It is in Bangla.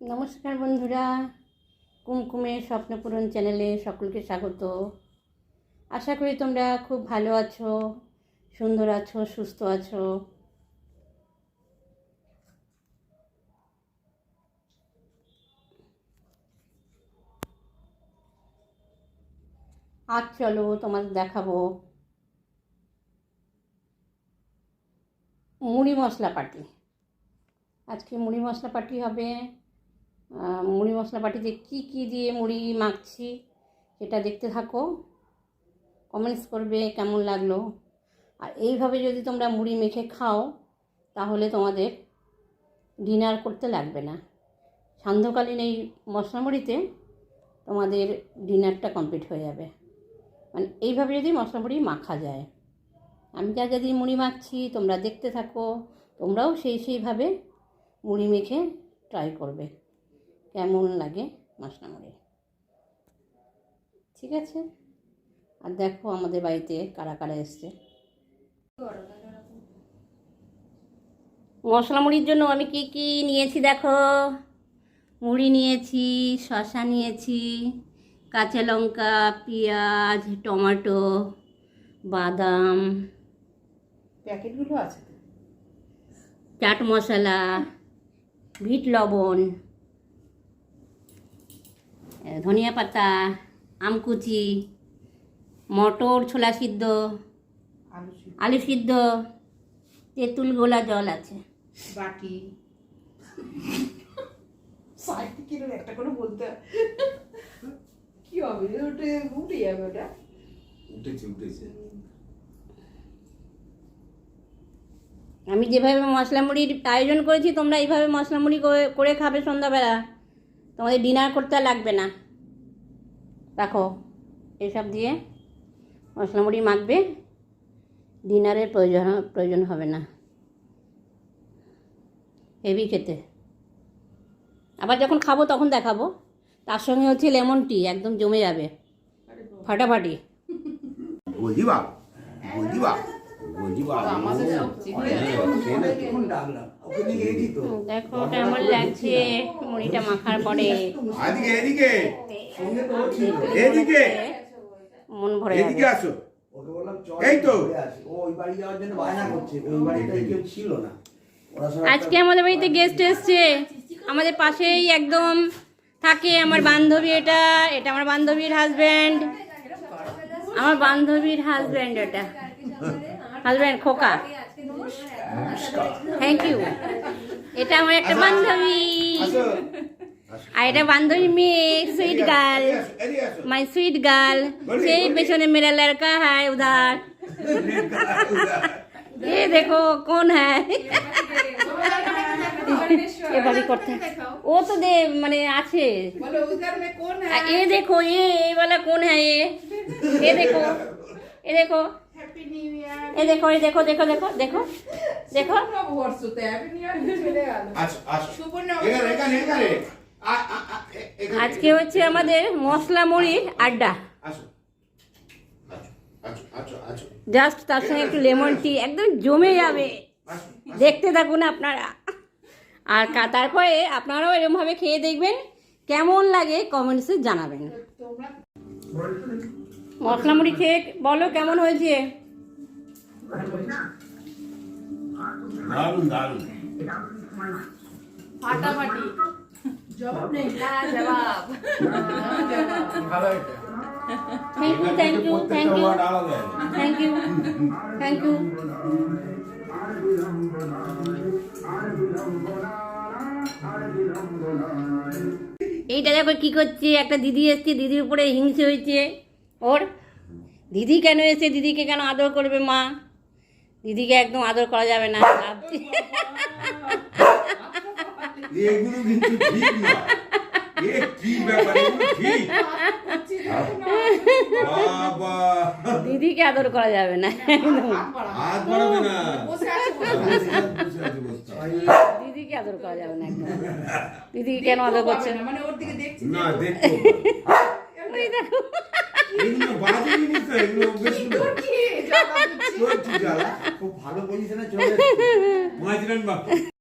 নমস্কার বন্ধুরা। কুমকুমের স্বপ্নপূরণ চ্যানেলে সকলকে স্বাগত। আশা করি তোমরা খুব ভালো আছো, সুন্দর আছো, সুস্থ আছো। আজ চলো তোমাদের দেখাবো মুড়ি মশলা পাটি আজকে মুড়ি মশলা পাটি হবে মুড়ি মশলা পাটিতে কী কী দিয়ে মুড়ি মাখছি সেটা দেখতে থাকো। কমেন্টস করবে কেমন লাগল। আর এইভাবে যদি তোমরা মুড়ি মেখে খাও, তাহলে তোমাদের ডিনার করতে লাগবে না। সান্ধ্যকালীন এই মশলা মুড়িতে তোমাদের ডিনারটা কমপ্লিট হয়ে যাবে। মানে এইভাবে যদি মশলা মুড়ি মাখা যায়। আমি যা যা দিয়ে মুড়ি মাখছি, তোমরা দেখতে থাকো, তোমরাও সেই সেইভাবে মুড়ি মেখে ট্রাই করবে। কেমন লাগে মশলা মুড়ি ঠিক আছে? আর দেখো আমাদের বাড়িতে কারা কারা এসছে। মশলা মুড়ির জন্য আমি কি কি নিয়েছি দেখো? মুড়ি নিয়েছি শসা নিয়েছি কাঁচা লঙ্কা পেঁয়াজ টমেটো বাদাম। প্যাকেটগুলো আছে চাট মশলা ভিট লবণ। ধনিয়া পাতা আমকুচি মটর ছোলা সিদ্ধ আলু সিদ্ধ, তেঁতুল গোলা জল আছে। বাটি। সাইড কিরম একটা করে বলতে কি হবে? ওটা উঠে যাবে ওটা। উঠেছে উঠেছে। আমি যেভাবে মশলা মুড়ির আয়োজন করেছি তোমরা এইভাবে মশলা মুড়ি করে- করে খাবে সন্ধ্যাবেলা। তোমাদের ডিনার করতে আর লাগবে না। দেখো এসব দিয়ে মশলা মুড়ি মাখবে ডিনারের প্রয়োজন প্রয়োজন হবে না। হেভি খেতে। আবার যখন খাব তখন দেখাবো। তার সঙ্গে হচ্ছে লেমন টি একদম জমে যাবে। ফাটাফাটি। বলছি বাপ বলছি বাপ বলছি বাপ। আমাদের দেখো কেমন লাগছে মুড়িটা মাখার পরে। এদিকে। এদিকে এদিকে। মন ভরে এদিকে আসো। এই তো। ঘুরে আসি। ও ওই বাড়ি যাওয়ার জন্য বায়না করছে। ওই বাড়িটায় কেউ ছিল না। আজকে আমাদের বাড়িতে গেস্ট এসছে। আমাদের পাশেই একদম থাকে আমার বান্ধবী এটা। এটা আমার বান্ধবীর হাজব্যান্ড আমার বান্ধবীর হাজব্যান্ড এটা। হাজব্যান্ড খোকা। থ্যাংক ইউ এটা আমার একটা বান্ধবী। আর এটা বান্ধবী মেয়ে sweet girl my sweet girl সেই পেছনে মেরা লড়কা হ্যায় উধার এ দেখো কোন है করতে। ও তো দে মানে আছে। এ দেখো এ वाला কোন হ্যাঁ এ দেখো এ দেখো। এ দেখো এই দেখো দেখো দেখো দেখো দেখো। আজকে হচ্ছে আমাদের মশলা মুড়ির আড্ডা। জাস্ট তার সঙ্গে একটু লেমন টি একদম জমে যাবে। দেখতে থাকুন আপনারা। আর তারপরে আপনারাও এরমভাবে খেয়ে দেখবেন। কেমন লাগে কমেন্টসে জানাবেন। মশলা মুড়ি খেয়ে বলো কেমন হয়েছে? দারুণ দারুণ ফাটাফাটি। জবাব নেই। না জবাব। ভালো এটা thank you thank you thank you thank you thank you এইটা দেখো কি করছে? একটা দিদি এসছে দিদির উপরে হিংসে হয়েছে। ওর দিদি কেন এসে দিদিকে কেন আদর করবে মা? দিদিকে একদম আদর করা যাবে না। এগুলো কিন্তু ঠিক না। এ কি ব্যাপার? ঠিক? বাবা। দিদিকে আদর করা যাবে না। হাত বাড়াবে। দিদিকে আদর করা যাবে না একদম। দিদিকে কেন আদর করছে না, মানে ওর দিকে দেখছি না দেখো ওই দেখো। এগুলো বাজে জিনিস এগুলো বেশ সুন্দর বলিস ভালো পজিশনে চলে মাঝরান বাপ